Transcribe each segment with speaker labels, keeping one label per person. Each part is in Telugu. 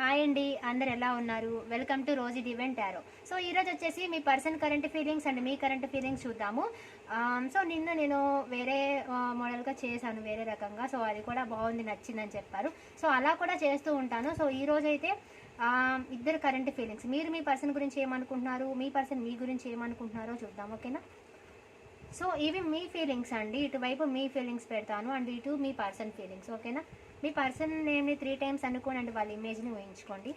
Speaker 1: హాయ్ అండి అందరు ఎలా ఉన్నారు? వెల్కమ్ టు రోజీ డివెంట్ యారో సో ఈరోజు వచ్చేసి మీ పర్సన్ కరెంట్ ఫీలింగ్స్ అండ్ మీ కరెంట్ ఫీలింగ్స్ చూద్దాము. Um, సో నిన్న నేను వేరే మోడల్గా చేశాను వేరే రకంగా. సో అది కూడా బాగుంది నచ్చిందని చెప్పారు. సో అలా కూడా చేస్తూ ఉంటాను. సో ఈ రోజైతే అయితే um, ఇద్దరు కరెంట్ ఫీలింగ్స్ మీరు మీ పర్సన్ గురించి ఏమనుకుంటున్నారు? మీ పర్సన్ మీ గురించి ఏమనుకుంటున్నారో చూద్దాం ఓకేనా సో ఇవి మీ ఫీలింగ్స్ అండి. ఇటువైపు మీ ఫీలింగ్స్ పెడతాను. అండ్ ఇటు మీ పర్సన్ ఫీలింగ్స్ ఓకేనా మీ పర్సన్ నేమ్ని త్రీ టైమ్స్ అనుకోండి వాళ్ళ ఇమేజ్ని ఊహించుకోండి.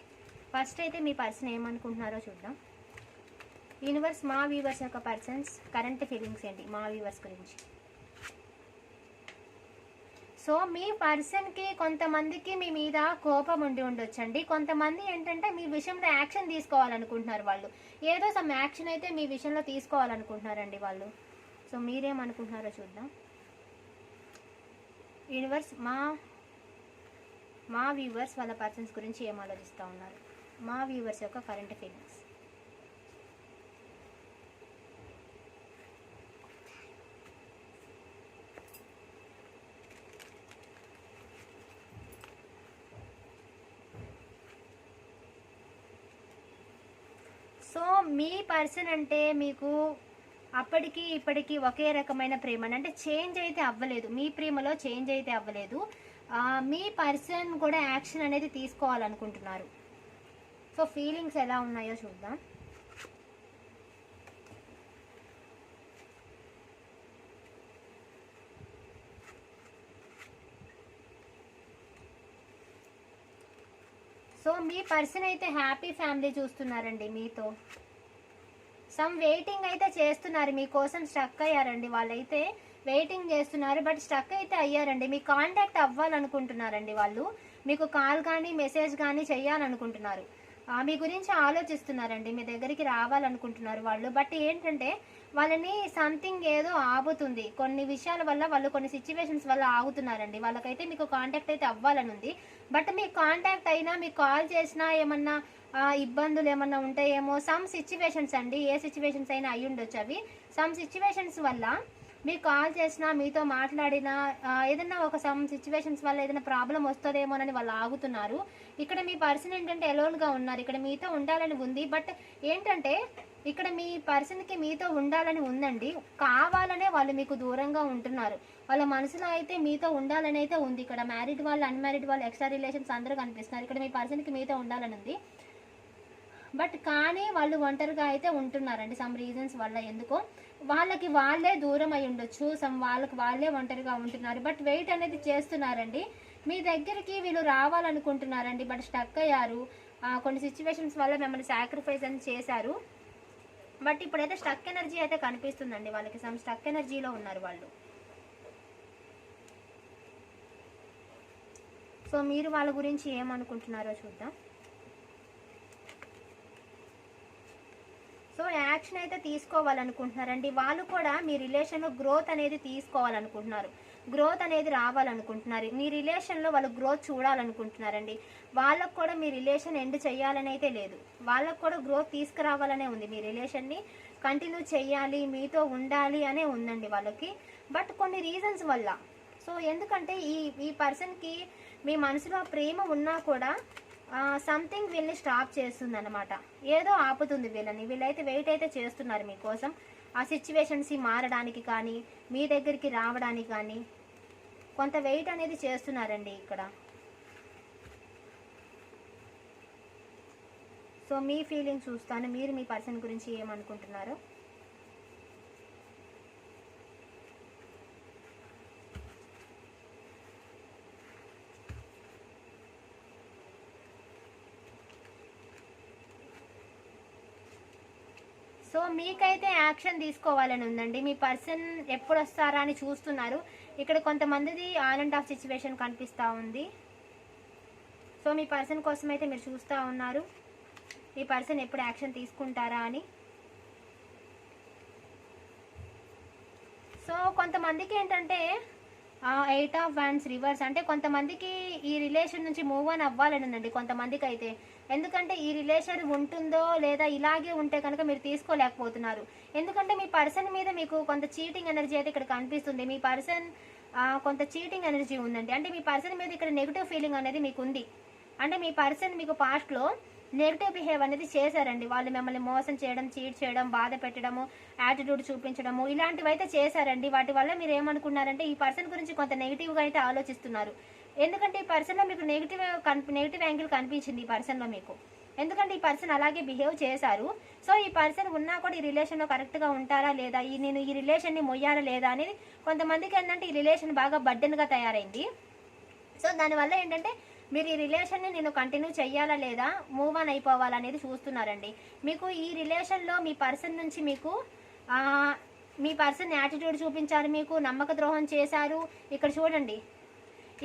Speaker 1: ఫస్ట్ అయితే మీ పర్సన్ ఏమనుకుంటున్నారో చూద్దాం. యూనివర్స్ మా వ్యూవర్స్ యొక్క పర్సన్స్ కరెంట్ ఫీలింగ్స్ ఏంటి? మా వ్యూవర్స్ గురించి. సో మీ పర్సన్కి కొంతమందికి మీ మీద కోపం ఉండి ఉండొచ్చండి. కొంతమంది ఏంటంటే మీ విషయంలో యాక్షన్ తీసుకోవాలనుకుంటున్నారు వాళ్ళు. ఏదో సమ్ యాక్షన్ అయితే మీ విషయంలో తీసుకోవాలనుకుంటున్నారండి వాళ్ళు. సో మీరేమనుకుంటున్నారో చూద్దాం. యూనివర్స్ మా మా వ్యూవర్స్ వాళ్ళ పర్సన్స్ గురించి ఏం ఆలోచిస్తూ ఉన్నారు? మా వ్యూవర్స్ యొక్క కరెంట్ ఫీలింగ్స్ సో మీ పర్సన్ అంటే మీకు అప్పటికి ఇప్పటికి ఒకే రకమైన ప్రేమ అంటే చేంజ్ అయితే అవ్వలేదు. మీ ప్రేమలో చేంజ్ అయితే అవ్వలేదు. మీ పర్సన్ కూడా యాక్షన్ అనేది తీసుకోవాలనుకుంటున్నారు. సో ఫీలింగ్స్ ఎలా ఉన్నాయో చూద్దాం. సో మీ పర్సన్ అయితే హ్యాపీ ఫ్యామిలీ చూస్తున్నారండి మీతో. సమ్ వెయిటింగ్ అయితే చేస్తున్నారు. మీకోసం స్టక్ అయ్యారండి. వాళ్ళైతే వెయిటింగ్ చేస్తున్నారు బట్ స్టక్ అయితే అయ్యారండి. మీ కాంటాక్ట్ అవ్వాలనుకుంటున్నారండి వాళ్ళు. మీకు కాల్ కానీ మెసేజ్ కానీ చేయాలనుకుంటున్నారు. మీ గురించి ఆలోచిస్తున్నారండి. మీ దగ్గరికి రావాలనుకుంటున్నారు వాళ్ళు. బట్ ఏంటంటే వాళ్ళని సంథింగ్ ఏదో ఆగుతుంది కొన్ని విషయాల వల్ల వాళ్ళు కొన్ని సిచ్యువేషన్స్ వల్ల ఆగుతున్నారండి. వాళ్ళకైతే మీకు కాంటాక్ట్ అయితే అవ్వాలని ఉంది. బట్ మీకు కాంటాక్ట్ అయినా మీకు కాల్ చేసినా ఏమన్నా ఇబ్బందులు ఏమన్నా ఉంటాయేమో సమ్ సిచ్యువేషన్స్ అండి ఏ సిచ్యువేషన్స్ అయినా అయి ఉండొచ్చు అవి. సమ్ సిచ్యువేషన్స్ వల్ల మీకు కాల్ చేసినా మీతో మాట్లాడినా ఏదైనా ఒక సమ్ సిచ్యువేషన్స్ వల్ల ఏదైనా ప్రాబ్లం వస్తుందేమోనని వాళ్ళు ఆగుతున్నారు. ఇక్కడ మీ పర్సన్ ఏంటంటే ఎలోన్గా ఉన్నారు. ఇక్కడ మీతో ఉండాలని ఉంది. బట్ ఏంటంటే ఇక్కడ మీ పర్సన్కి మీతో ఉండాలని ఉందండి. కావాలనే వాళ్ళు మీకు దూరంగా ఉంటున్నారు. వాళ్ళ మనసులో అయితే మీతో ఉండాలని అయితే ఉంది. ఇక్కడ మ్యారీడ్ వాళ్ళు అన్మ్యారీడ్ వాళ్ళు ఎక్స్ట్రా రిలేషన్స్ అందరూ కనిపిస్తున్నారు. ఇక్కడ మీ పర్సన్కి మీతో ఉండాలని ఉంది. బట్ కానీ వాళ్ళు ఒంటరిగా అయితే ఉంటున్నారండి. సమ్ రీజన్స్ వల్ల ఎందుకో. వాళ్ళకి వాళ్ళే దూరం అయి ఉండొచ్చు. సమ్ వాళ్ళకి వాళ్ళే ఒంటరిగా ఉంటున్నారు. బట్ వెయిట్ అనేది చేస్తున్నారండి. మీ దగ్గరికి వీళ్ళు రావాలనుకుంటున్నారండి. బట్ స్టక్ అయ్యారు. కొన్ని సిచ్యువేషన్స్ వల్ల మిమ్మల్ని సాక్రిఫైస్ అని చేశారు. బట్ ఇప్పుడైతే స్టక్ ఎనర్జీ అయితే కనిపిస్తుందండి వాళ్ళకి. సమ్ స్టక్ ఎనర్జీలో ఉన్నారు వాళ్ళు. సో మీరు వాళ్ళ గురించి ఏమనుకుంటున్నారో చూద్దాం. సో యాక్షన్ అయితే తీసుకోవాలనుకుంటున్నారండి. వాళ్ళు కూడా మీ రిలేషన్లో గ్రోత్ అనేది తీసుకోవాలనుకుంటున్నారు. గ్రోత్ అనేది రావాలనుకుంటున్నారు. మీ రిలేషన్లో వాళ్ళు గ్రోత్ చూడాలనుకుంటున్నారండి. వాళ్ళకు కూడా మీ రిలేషన్ ఎండ్ చేయాలని అయితే లేదు. వాళ్ళకు కూడా గ్రోత్ తీసుకురావాలనే ఉంది మీ రిలేషన్ని. కంటిన్యూ చేయాలి మీతో ఉండాలి అనే ఉందండి వాళ్ళకి. బట్ కొన్ని రీజన్స్ వల్ల. సో ఎందుకంటే ఈ ఈ పర్సన్కి మీ మనసులో ప్రేమ ఉన్నా కూడా సంథింగ్ వీళ్ళని స్టాప్ చేస్తుంది అనమాట ఏదో ఆపుతుంది వీళ్ళని. వీళ్ళైతే వెయిట్ అయితే చేస్తున్నారు మీకోసం. ఆ సిచ్యువేషన్స్ మారడానికి కానీ మీ దగ్గరికి రావడానికి కానీ కొంత వెయిట్ అనేది చేస్తున్నారండి ఇక్కడ. సో మీ ఫీలింగ్ చూస్తాను. మీరు మీ పర్సన్ గురించి ఏమనుకుంటున్నారు? సో మీకైతే యాక్షన్ తీసుకోవాలని ఉందండి. మీ పర్సన్ ఎప్పుడు వస్తారా అని చూస్తున్నారు. ఇక్కడ కొంతమందిది ఆన్ అండ్ ఆఫ్ సిచ్యువేషన్ కనిపిస్తూ ఉంది. సో మీ పర్సన్ కోసం అయితే మీరు చూస్తూ ఉన్నారు. మీ పర్సన్ ఎప్పుడు యాక్షన్ తీసుకుంటారా అని. సో కొంతమందికి ఏంటంటే ఎయిట్ ఆఫ్ వ్యాండ్స్ రివర్స్ అంటే కొంతమందికి ఈ రిలేషన్ నుంచి మూవ్ ఆన్ అవ్వాలని ఉందండి. కొంతమందికి అయితే ఎందుకంటే ఈ రిలేషన్ ఉంటుందో లేదా ఇలాగే ఉంటే కనుక మీరు తీసుకోలేకపోతున్నారు. ఎందుకంటే మీ పర్సన్ మీద మీకు కొంత చీటింగ్ ఎనర్జీ అయితే ఇక్కడ కనిపిస్తుంది. మీ పర్సన్ కొంత చీటింగ్ ఎనర్జీ ఉందండి. అంటే మీ పర్సన్ మీద ఇక్కడ నెగిటివ్ ఫీలింగ్ అనేది మీకు ఉంది అంటే మీ పర్సన్ మీకు పాస్ట్లో నెగిటివ్ బిహేవ్ అనేది చేశారండి. వాళ్ళు మిమ్మల్ని మోసం చేయడం చీట్ చేయడం బాధ పెట్టడము యాటిట్యూడ్ చూపించడము ఇలాంటివైతే చేశారండి. వాటి వల్ల మీరు ఏమనుకున్నారంటే ఈ పర్సన్ గురించి కొంత నెగిటివ్గా అయితే ఆలోచిస్తున్నారు. ఎందుకంటే ఈ పర్సన్లో మీకు నెగిటివ్ నెగిటివ్ యాంగిల్ కనిపించింది ఈ పర్సన్లో మీకు. ఎందుకంటే ఈ పర్సన్ అలాగే బిహేవ్ చేశారు. సో ఈ పర్సన్ ఉన్నా కూడా ఈ రిలేషన్లో కరెక్ట్గా ఉంటారా లేదా? ఈ నేను ఈ రిలేషన్ని మొయ్యాలా లేదా అనేది కొంతమందికి ఏంటంటే ఈ రిలేషన్ బాగా బడ్డెన్గా తయారైంది. సో దానివల్ల ఏంటంటే మీరు ఈ రిలేషన్ని నేను కంటిన్యూ చేయాలా లేదా? మూవ్ ఆన్ అయిపోవాలనేది చూస్తున్నారండి. మీకు ఈ రిలేషన్లో మీ పర్సన్ నుంచి మీకు మీ పర్సన్ యాటిట్యూడ్ చూపించారు మీకు నమ్మక ద్రోహం చేశారు. ఇక్కడ చూడండి.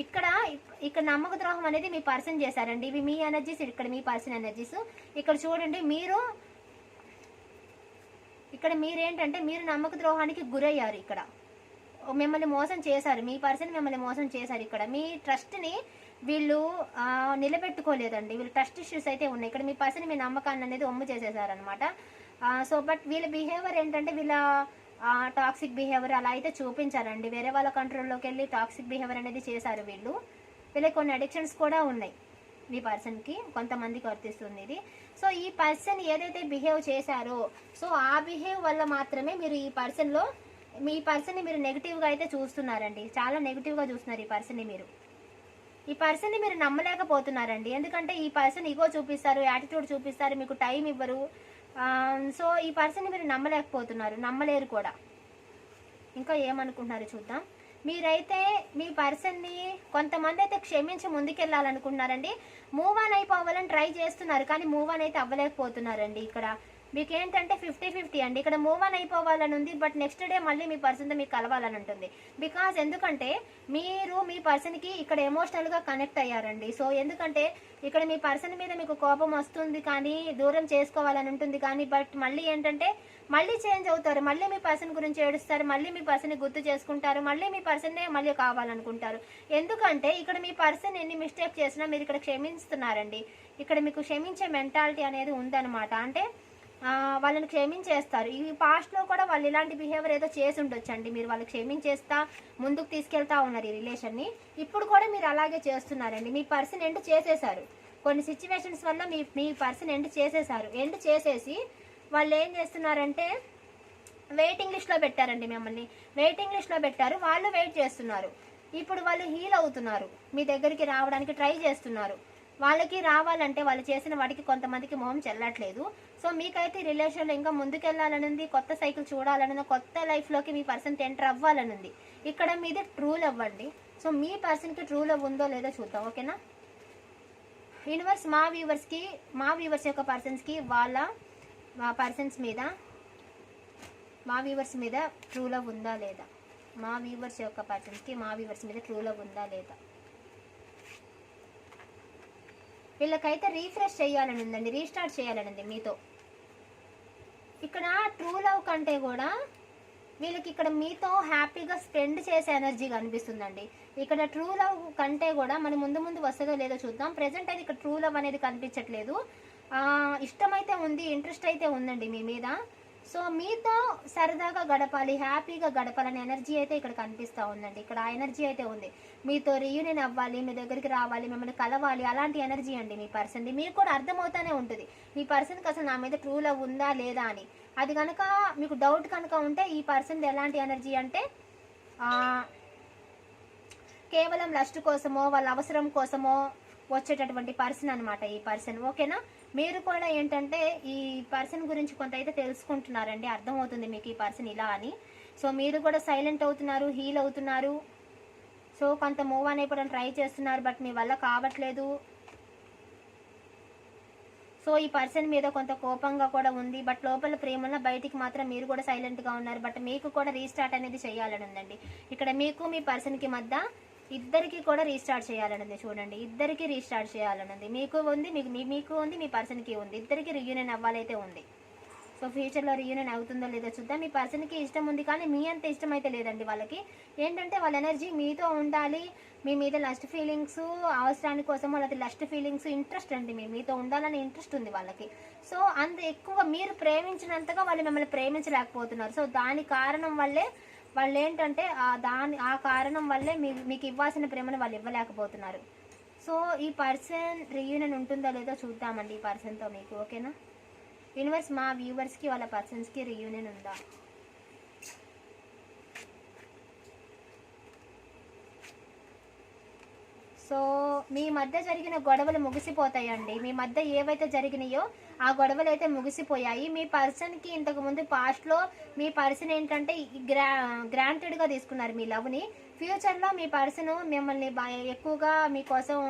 Speaker 1: ఇక్కడ ఇక్కడ నమ్మక ద్రోహం అనేది మీ పర్సన్ చేశారండి. ఇవి మీ ఎనర్జీస్ ఇక్కడ మీ పర్సన్ ఎనర్జీస్ ఇక్కడ చూడండి మీరు ఇక్కడ మీరేంటంటే మీరు నమ్మక ద్రోహానికి గురయ్యారు ఇక్కడ. మిమ్మల్ని మోసం చేశారు. మీ పర్సన్ మిమ్మల్ని మోసం చేశారు ఇక్కడ. మీ ట్రస్ట్ని వీళ్ళు నిలబెట్టుకోలేదండి. వీళ్ళు ట్రస్ట్ ఇష్యూస్ అయితే ఉన్నాయి. ఇక్కడ మీ పర్సన్ మీ నమ్మకాన్ని అనేది ఒమ్ము చేసేసారనమాట సో బట్ వీళ్ళ బిహేవియర్ ఏంటంటే వీళ్ళ టాక్సిక్ బిహేవియర్ అలా అయితే చూపించారండి. వేరే వాళ్ళ కంట్రోల్లోకి వెళ్ళి టాక్సిక్ బిహేవియర్ అనేది చేశారు వీళ్ళు. వీళ్ళకి కొన్ని అడిక్షన్స్ కూడా ఉన్నాయి మీ పర్సన్కి కొంతమందికి వర్తిస్తుంది ఇది. సో ఈ పర్సన్ ఏదైతే బిహేవ్ చేశారో సో ఆ బిహేవ్ వల్ల మాత్రమే మీరు ఈ పర్సన్లో మీ పర్సన్ని మీరు నెగిటివ్గా అయితే చూస్తున్నారండి. చాలా నెగిటివ్గా చూస్తున్నారు ఈ పర్సన్ని మీరు. ఈ పర్సన్ని మీరు నమ్మలేకపోతున్నారండి. ఎందుకంటే ఈ పర్సన్ ఇగో చూపిస్తారు యాటిట్యూడ్ చూపిస్తారు మీకు టైం ఇవ్వరు. Um, సో ఈ పర్సన్ని మీరు నమ్మలేకపోతున్నారు నమ్మలేరు కూడా. ఇంకా ఏమనుకుంటున్నారు చూద్దాం. మీరైతే మీ పర్సన్ని కొంతమంది అయితే క్షమించి ముందుకెళ్ళాలనుకుంటున్నారండి. మూవ్ ఆన్ అయిపోవాలని ట్రై చేస్తున్నారు కానీ మూవ్ ఆన్ అయితే అవ్వలేకపోతున్నారండి ఇక్కడ. మీకు ఏంటంటే ఫిఫ్టీ ఫిఫ్టీ అండి. ఇక్కడ మూవ్ ఆన్ అయిపోవాలని ఉంది బట్ నెక్స్ట్ డే మళ్ళీ మీ పర్సన్తో మీకు కలవాలని ఉంటుంది. బికాజ్ ఎందుకంటే మీరు మీ పర్సన్కి ఇక్కడ ఎమోషనల్గా కనెక్ట్ అయ్యారండి. సో ఎందుకంటే ఇక్కడ మీ పర్సన్ మీద మీకు కోపం వస్తుంది కానీ దూరం చేసుకోవాలని ఉంటుంది కానీ బట్ మళ్ళీ ఏంటంటే మళ్ళీ చేంజ్ అవుతారు. మళ్ళీ మీ పర్సన్ గురించి ఏడుస్తారు మళ్ళీ మీ పర్సన్ గుర్తు చేసుకుంటారు మళ్ళీ మీ పర్సన్నే మళ్ళీ కావాలనుకుంటారు. ఎందుకంటే ఇక్కడ మీ పర్సన్ ఎన్ని మిస్టేక్ చేసినా మీరు ఇక్కడ క్షమిస్తున్నారండి ఇక్కడ మీకు క్షమించే మెంటాలిటీ అనేది ఉందన్నమాట. అంటే వాళ్ళని క్షమించేస్తారు. ఈ పాస్ట్లో కూడా వాళ్ళు ఇలాంటి బిహేవియర్ ఏదో చేసి ఉండొచ్చండి. మీరు వాళ్ళు క్షమించేస్తా ముందుకు తీసుకెళ్తా ఉన్నారు ఈ రిలేషన్ని. ఇప్పుడు కూడా మీరు అలాగే చేస్తున్నారండి. మీ పర్సన్ ఎండ్ చేసేశారు. కొన్ని సిచ్యువేషన్స్ వల్ల మీ మీ పర్సన్ ఎండ్ చేసేశారు. ఎండ్ చేసేసి వాళ్ళు ఏం చేస్తున్నారంటే వెయిటింగ్ లిస్ట్లో పెట్టారండి మిమ్మల్ని. వెయిటింగ్ లిస్ట్లో పెట్టారు. వాళ్ళు వెయిట్ చేస్తున్నారు. ఇప్పుడు వాళ్ళు హీల్ అవుతున్నారు. మీ దగ్గరికి రావడానికి ట్రై చేస్తున్నారు. వాళ్ళకి రావాలంటే వాళ్ళు చేసిన వాటికి కొంతమందికి మొహం చెల్లట్లేదు. సో మీకైతే రిలేషన్లో ఇంకా ముందుకెళ్ళాలని ఉంది కొత్త సైకిల్ చూడాలనుంది కొత్త లైఫ్లోకి మీ పర్సన్కి ఎంటర్ అవ్వాలని ఉంది ఇక్కడ మీది ట్రూ లవ్ అండి సో మీ పర్సన్కి ట్రూ లవ్ ఉందో లేదో చూద్దాం ఓకేనా? యూనివర్స్ మా వ్యూవర్స్కి మా వ్యూవర్స్ యొక్క పర్సన్స్కి వాళ్ళ పర్సన్స్ మీద మా వ్యూవర్స్ మీద ట్రూ లవ్ ఉందా లేదా? మా వ్యూవర్స్ యొక్క పర్సన్స్కి మా వ్యూవర్స్ మీద ట్రూ లవ్ ఉందా లేదా? వీళ్ళకైతే రీఫ్రెష్ చేయాలని ఉందండి రీస్టార్ట్ చేయాలని ఉంది మీతో. ఇక్కడ ట్రూ లవ్ కంటే కూడా వీళ్ళకి ఇక్కడ మీతో హ్యాపీగా స్పెండ్ చేసే ఎనర్జీ అనిపిస్తుందండి ఇక్కడ ట్రూ లవ్ కంటే కూడా మన ముందు ముందు వస్తుందో లేదో చూద్దాం. ప్రజెంట్ అయితే ఇక్కడ ట్రూ లవ్ అనేది కనిపించట్లేదు. ఇష్టం ఇష్టమైతే ఉంది ఇంట్రెస్ట్ అయితే ఉందండి మీ మీద. సో మీతో సరదాగా గడపాలి హ్యాపీగా గడపాలనే ఎనర్జీ అయితే ఇక్కడ కనిపిస్తూ ఉందండి. ఇక్కడ ఆ ఎనర్జీ అయితే ఉంది. మీతో రీయూనియన్ అవ్వాలి మీ దగ్గరికి రావాలి మిమ్మల్ని కలవాలి అలాంటి ఎనర్జీ అండి మీ పర్సన్ది. మీకు కూడా అర్థమవుతానే ఉంటుంది. మీ పర్సన్కి అసలు నా మీద ట్రూ లవ్ ఉందా లేదా అని. అది కనుక మీకు డౌట్ కనుక ఉంటే ఈ పర్సన్ది ఎలాంటి ఎనర్జీ అంటే కేవలం లస్ట్ కోసమో వాళ్ళ అవసరం కోసమో వచ్చేటటువంటి పర్సన్ అన్నమాట ఈ పర్సన్. ఓకేనా? మీరు కూడా ఏంటంటే ఈ పర్సన్ గురించి కొంత అయితే తెలుసుకుంటున్నారండి అర్థమవుతుంది మీకు ఈ పర్సన్ ఇలా అని. సో మీరు కూడా సైలెంట్ అవుతున్నారు హీల్ అవుతున్నారు. సో కొంత మూవ్ అని అయిపోవడం ట్రై చేస్తున్నారు బట్ మీ వల్ల కావట్లేదు. సో ఈ పర్సన్ మీద కొంత కోపంగా కూడా ఉంది బట్ లోపల ప్రేమలో బయటికి మాత్రం మీరు కూడా సైలెంట్గా ఉన్నారు. బట్ మీకు కూడా రీస్టార్ట్ అనేది చేయాలని ఉందండి. ఇక్కడ మీకు మీ పర్సన్కి మధ్య ఇద్దరికి కూడా రీస్టార్ట్ చేయాలనుంది చూడండి. ఇద్దరికి రీస్టార్ట్ చేయాలనుంది. మీకు ఉంది మీకు మీ- మీకు ఉంది మీ పర్సన్కి ఉంది. ఇద్దరికి రియూనియన్ అవ్వాలైతే ఉంది. సో ఫ్యూచర్లో రియూనియన్ అవుతుందో లేదో చూద్దాం. మీ పర్సన్కి ఇష్టం ఉంది కానీ మీ అంత ఇష్టం అయితే లేదండి వాళ్ళకి. ఏంటంటే వాళ్ళ ఎనర్జీ మీతో ఉండాలి. మీ మీద లస్ట్ ఫీలింగ్స్ అవసరాని కోసం వాళ్ళకి లస్ట్ ఫీలింగ్స్ ఇంట్రెస్ట్ అండి మీ మీతో ఉండాలని ఇంట్రెస్ట్ ఉంది వాళ్ళకి. సో అంత ఎక్కువ మీరు ప్రేమించినంతగా వాళ్ళు మిమ్మల్ని ప్రేమించలేకపోతున్నారు. సో దాని కారణం వల్లే వాళ్ళు ఏంటంటే ఆ దాని ఆ కారణం వల్లే మీ మీకు ఇవ్వాల్సిన ప్రేమను వాళ్ళు ఇవ్వలేకపోతున్నారు. సో ఈ పర్సన్ రీయూనియన్ ఉంటుందో లేదో చూద్దామండి ఈ పర్సన్తో మీకు ఓకేనా? యూనివర్స్ మా వ్యూవర్స్కి వాళ్ళ పర్సన్స్కి రీయూనియన్ ఉందా? సో మీ మధ్య జరిగిన గొడవలు ముగిసిపోతాయండి. మీ మధ్య ఏవైతే జరిగినాయో ఆ గొడవలు అయితే ముగిసిపోయాయి. మీ పర్సన్కి ఇంతకుముందు పాస్ట్లో మీ పర్సన్ ఏంటంటే గ్రా గ్రాంటెడ్గా తీసుకున్నారు మీ లవ్ని. ఫ్యూచర్లో మీ పర్సన్ మిమ్మల్ని ఎక్కువగా మీకోసం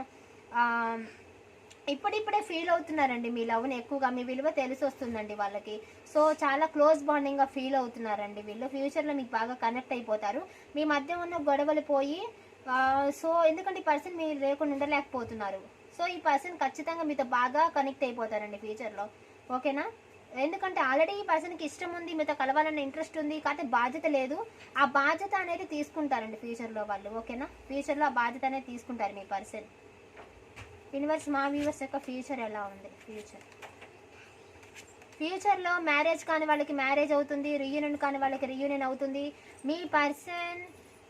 Speaker 1: ఇప్పుడిప్పుడే ఫీల్ అవుతున్నారండి మీ లవ్ని ఎక్కువగా. మీ విలువ తెలిసి వస్తుందండి వాళ్ళకి. సో చాలా క్లోజ్ బాండింగ్గా ఫీల్ అవుతున్నారండి వీళ్ళు. ఫ్యూచర్లో మీకు బాగా కనెక్ట్ అయిపోతారు. మీ మధ్య ఉన్న గొడవలు పోయి సో ఎందుకంటే ఈ పర్సన్ మీరు లేకుండా ఉండలేకపోతున్నారు. సో ఈ పర్సన్ ఖచ్చితంగా మీతో బాగా కనెక్ట్ అయిపోతారండి ఫ్యూచర్లో ఓకేనా? ఎందుకంటే ఆల్రెడీ ఈ పర్సన్కి ఇష్టం ఉంది మీతో కలవాలన్న ఇంట్రెస్ట్ ఉంది కాకపోతే బాధ్యత లేదు. ఆ బాధ్యత అనేది తీసుకుంటారండి ఫ్యూచర్లో వాళ్ళు ఓకేనా? ఫ్యూచర్లో ఆ బాధ్యత అనేది తీసుకుంటారు మీ పర్సన్ యూనివర్స్ మా వ్యూవర్స్ యొక్క ఫ్యూచర్ ఎలా ఉంది? ఫ్యూచర్ ఫ్యూచర్లో మ్యారేజ్ కాని వాళ్ళకి మ్యారేజ్ అవుతుంది రీయూనియన్ కాని వాళ్ళకి రీయూనియన్ అవుతుంది. మీ పర్సన్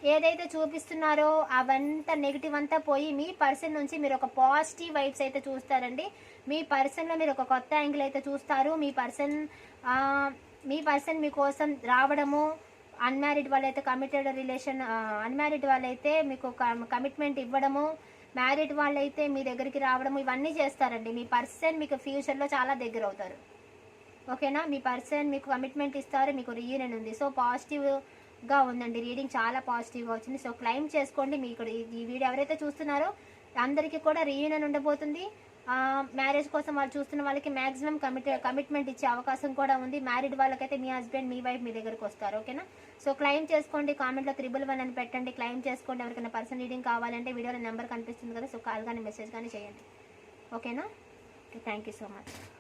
Speaker 1: ఏదైతే చూపిస్తున్నారో అవంతా నెగిటివ్ అంతా పోయి మీ పర్సన్ నుంచి మీరు ఒక పాజిటివ్ వైబ్స్ అయితే చూస్తారండి. మీ పర్సన్లో మీరు ఒక కొత్త యాంగిల్ అయితే చూస్తారు. మీ పర్సన్ మీ పర్సన్ మీకోసం రావడము అన్మ్యారీడ్ వాళ్ళైతే కమిటెడ్ రిలేషన్ అన్మ్యారీడ్ వాళ్ళైతే మీకు కమిట్మెంట్ ఇవ్వడము మ్యారీడ్ వాళ్ళైతే మీ దగ్గరికి రావడము ఇవన్నీ చేస్తారండి. మీ పర్సన్ మీకు ఫ్యూచర్లో చాలా దగ్గర అవుతారు. ఓకేనా మీ పర్సన్ మీకు కమిట్మెంట్ ఇస్తారు మీకు రీయూనియన్ ఉంది. సో పాజిటివ్ గా ఉందండి. రీడింగ్ చాలా పాజిటివ్గా వచ్చింది. సో క్లైమ్ చేసుకోండి. మీకు ఈ- వీడియో ఎవరైతే చూస్తున్నారో అందరికీ కూడా రీయూనియన్ ఉండబోతుంది. మ్యారేజ్ కోసం వాళ్ళు చూస్తున్న వాళ్ళకి మ్యాక్సిమం కమిట్ కమిట్మెంట్ ఇచ్చే అవకాశం కూడా ఉంది. మ్యారీడ్ వాళ్ళకైతే మీ హస్బెండ్ మీ వైఫ్ మీ దగ్గరకు వస్తారు. ఓకేనా? సో క్లైమ్ చేసుకోండి. కామెంట్లో త్రిబుల్ వన్ అని పెట్టండి. క్లైమ్ చేసుకోండి. ఎవరికైనా పర్సన్ రీడింగ్ కావాలంటే వీడియోలో నెంబర్ కనిపిస్తుంది కదా సో కాల్ కానీ మెసేజ్ కానీ చేయండి. ఓకేనా? Thank you so much.